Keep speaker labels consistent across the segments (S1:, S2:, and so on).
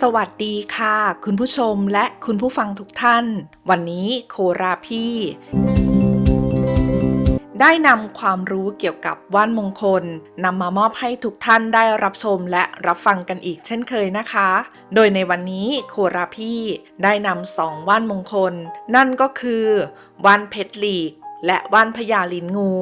S1: สวัสดีค่ะ คุณผู้ชมและคุณผู้ฟังทุกท่าน วันนี้โคราพี่ ได้นำความรู้เกี่ยวกับว่านมงคลนำมามอบให้ทุกท่านได้รับชมและรับฟังกันอีกเช่นเคยนะคะ โดยในวันนี้โคราพี่ได้นำสองว่านมงคล นั่นก็คือว่านเพชรหลีก และว่านพญาลินงู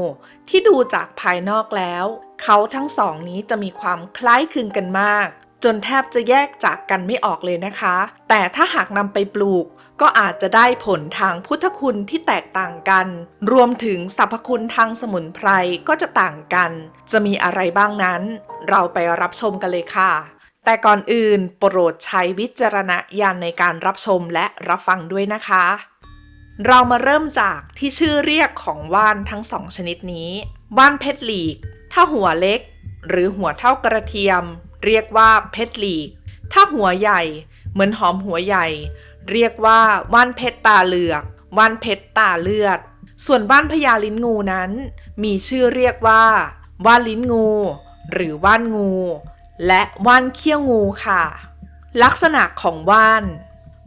S1: ที่ดูจากภายนอกแล้ว เขาทั้งสองนี้จะมีความคล้ายคลึงกันมาก จนแทบจะแยกจากกันไม่ออกเลยนะคะ แต่ถ้าหากนำไปปลูก ก็อาจจะได้ผลทางพุทธคุณที่แตกต่างกัน รวมถึงสรรพคุณทางสมุนไพรก็จะต่างกัน จะมีอะไรบ้างนั้น เราไปรับชมกันเลยค่ะ แต่ก่อนอื่นโปรดใช้วิจารณญาณในการรับชมและรับฟังด้วยนะคะ เรามาเริ่มจากที่ชื่อเรียกของว่านทั้งสองชนิดนี้ ว่านเพชรหลีก ถ้าหัวเล็ก หรือหัวเท่ากระเทียม เรียกว่าเพชรหลีก ถ้าหัวใหญ่เหมือนหอมหัวใหญ่ เรียกว่าว่านเพชรตาเหลือกว่านเพชรตาเลือด ส่วนว่านพญาลิ้นงูนั้น มีชื่อเรียกว่าว่านลิ้นงู หรือว่านงู และว่านเขี้ยวงูค่ะ ลักษณะของว่าน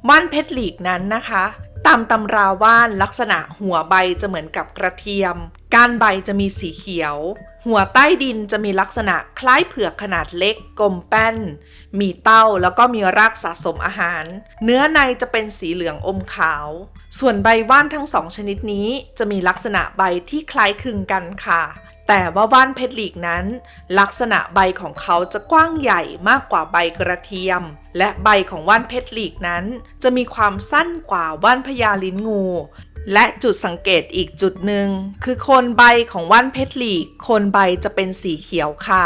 S1: ว่านเพชรหลีกนั้นนะคะ ตามตำราว่านลักษณะหัวใบจะเหมือนกับกระเทียม ก้านใบจะมีสีเขียว หัวใต้ดินจะมีลักษณะคล้ายเผือกขนาดเล็กกลมแป้น มีเต้าแล้วก็มีรากสะสมอาหาร เนื้อในจะเป็นสีเหลืองอมขาว ส่วนใบว่านทั้งสองชนิดนี้จะมีลักษณะใบที่คล้ายคลึงกันค่ะ แต่ว่าว่านเพชรหลีกนั้น ลักษณะใบของเขาจะกว้างใหญ่มากกว่าใบกระเทียม และใบของว่านเพชรหลีกนั้น จะมีความสั้นกว่าว่านพญาลิ้นงู และจุดสังเกตอีกจุดหนึ่งคือโคนใบของว่านเพชรหลีกโคนใบจะเป็นสีเขียวค่ะ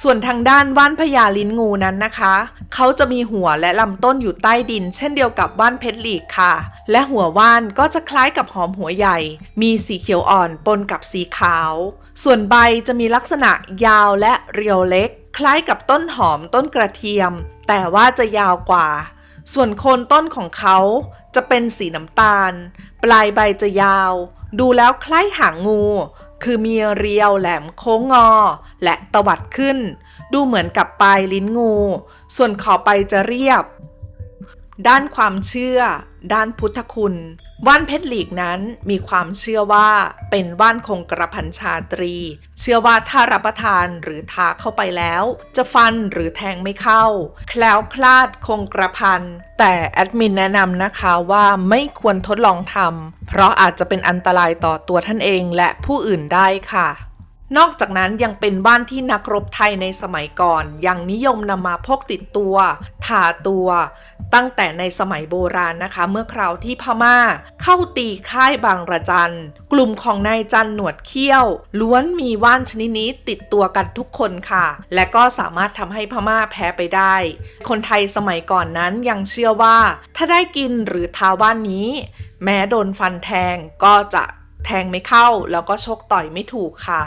S1: ส่วนทางด้านว่านพญาลิ้นงูนั้นนะคะ เขาจะมีหัวและลำต้นอยู่ใต้ดิน เช่นเดียวกับว่านเพชรหลีกค่ะ และหัวว่านก็จะคล้ายกับหอมหัวใหญ่ มีสีเขียวอ่อนปนกับสีขาว ส่วนใบจะมีลักษณะยาวและเรียวเล็ก คล้ายกับต้นหอมต้นกระเทียม แต่ว่าจะยาวกว่า ส่วนโคนต้นของเขาจะเป็นสีน้ำตาล ปลายใบจะยาว ดูแล้วคล้ายหางงู คือมีเรียวแหลมโค้งงอ และตวัดขึ้น ดูเหมือนกับปลายลิ้นงู ส่วนขอบใบจะเรียบ ด้านความเชื่อ ด้านพุทธคุณ ว่านเพชรหลีกนั้นมีความเชื่อว่าเป็นว่านคงกระพันชาตรี เชื่อว่าถ้ารับประทานหรือทาเข้าไปแล้ว จะฟันหรือแทงไม่เข้า แคล้วคลาดคงกระพัน แต่แอดมินแนะนำนะคะว่าไม่ควรทดลองทำเพราะอาจจะเป็นอันตรายต่อตัวท่านเองและผู้อื่นได้ค่ะ นอกจากนั้นยังเป็นบ้านที่นักรบไทยในสมัยก่อน ยังนิยมนำมาพกติดตัวทาตัว ตั้งแต่ในสมัยโบราณนะคะ เมื่อคราวที่พม่า เข้าตีค่ายบางระจัน กลุ่มของนายจันหนวดเขี้ยว ล้วนมีว่านชนิดนี้ติดตัวกันทุกคนค่ะ และก็สามารถทำให้พม่าแพ้ไปได้ คนไทยสมัยก่อนนั้นยังเชื่อว่า ถ้าได้กินหรือทาว่านนี้ แม้โดนฟันแทงก็จะแทงไม่เข้าแล้วก็ชกต่อยไม่ถูกค่ะ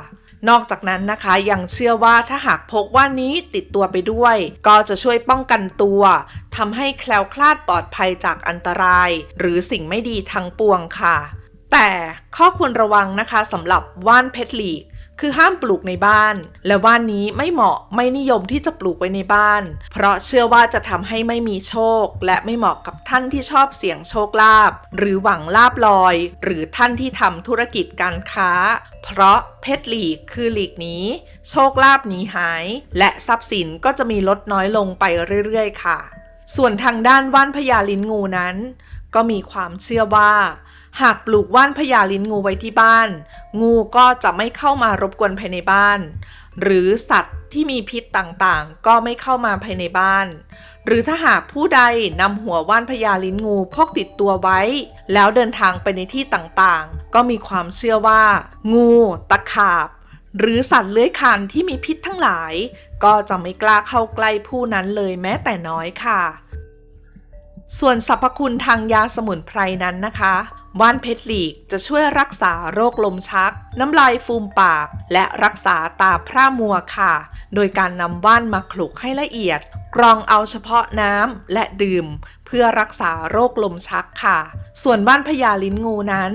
S1: นอกจากนั้นนะคะยังเชื่อว่าถ้าหากพกว่านนี้ติดตัวไปด้วย ก็จะช่วยป้องกันตัวทำให้แคล้วคลาดปลอดภัยจากอันตราย หรือสิ่งไม่ดีทั้งปวงค่ะ แต่ข้อควรระวังนะคะสำหรับว่านเพชรหลีก คือห้ามปลูกในบ้าน และว่านนี้ไม่เหมาะไม่นิยมที่จะปลูกไว้ในบ้าน เพราะเชื่อว่าจะทำให้ไม่มีโชค และไม่เหมาะกับท่านที่ชอบเสี่ยงโชคลาภหรือหวังลาบลอย หรือท่านที่ทำธุรกิจการค้า เพราะเพชรหลีกคือหลีกนี้ โชคลาภหนีหาย และทรัพย์สินก็จะมีลดน้อยลงไปเรื่อยๆ ค่ะ ส่วนทางด้านว่านพญาลิ้นงูนั้น ก็มีความเชื่อว่า หากปลูกว่านพญาลิ้นงูไว้ที่บ้าน งูก็จะไม่เข้ามารบกวนภายในบ้าน หรือสัตว์ที่มีพิษต่างๆ ก็ไม่เข้ามาภายในบ้าน หรือถ้าหากผู้ใดนำหัวว่านพญาลิ้นงูพกติดตัวไว้ แล้วเดินทางไปในที่ต่างๆ ก็มีความเชื่อว่า งู ตะขาบ หรือสัตว์เลื้อยคลานที่มีพิษทั้งหลาย ก็จะไม่กล้าเข้าใกล้ผู้นั้นเลยแม้แต่น้อยค่ะ ส่วนสรรพคุณทางยาสมุนไพรนั้นนะคะ ว่านเพชรหลีกจะช่วยรักษาโรคลมชัก น้ำลายฟูมปาก และรักษาตาพร่ามัวค่ะ โดยการนำว่านมาคลุกให้ละเอียด กรองเอาเฉพาะน้ำและดื่ม เพื่อรักษาโรคลมชักค่ะ ส่วนว่านพญาลิ้นงูนั้น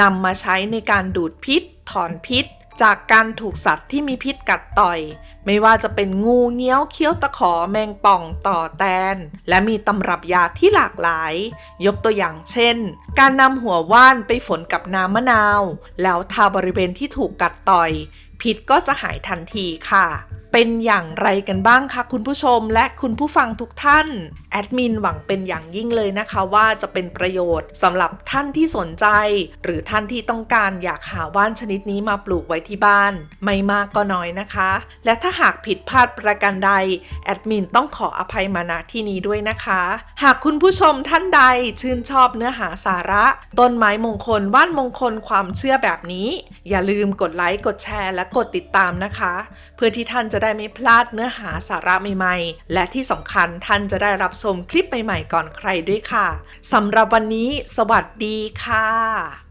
S1: นำมาใช้ในการดูดพิษ ถอนพิษ จากการถูกสัตว์ที่มีพิษกัดต่อย ไม่ว่าจะเป็นงูเงี้ยวเขี้ยวตะขอแมงป่องต่อแตน และมีตำรับยาที่หลากหลาย ยกตัวอย่างเช่น การนำหัวว่านไปฝนกับน้ำมะนาว แล้วทาบริเวณที่ถูกกัดต่อย พิษก็จะหายทันทีค่ะเป็นอย่างไรกันบ้างคะคุณผู้ชมและคุณผู้ฟังทุกท่าน แอดมินหวังเป็นอย่างยิ่งเลยนะคะว่าจะเป็นประโยชน์สำหรับท่านที่สนใจ หรือท่านที่ต้องการอยากหาว่านชนิดนี้มาปลูกไว้ที่บ้าน ไม่มากก็น้อยนะคะ และถ้าหากผิดพลาดประการใด แอดมินต้องขออภัยมาณที่นี้ด้วยนะคะ หากคุณผู้ชมท่านใดชื่นชอบเนื้อหาสาระ ต้นไม้มงคลว่านมงคลความเชื่อแบบนี้ อย่าลืมกดไลค์กดแชร์และกดติดตามนะคะ เพื่อที่ท่านจะได้ไม่พลาดเนื้อหาสาระใหม่ๆ และที่สำคัญท่านจะได้รับชมคลิปใหม่ๆก่อนใครด้วยค่ะสำหรับวันนี้ สวัสดีค่ะ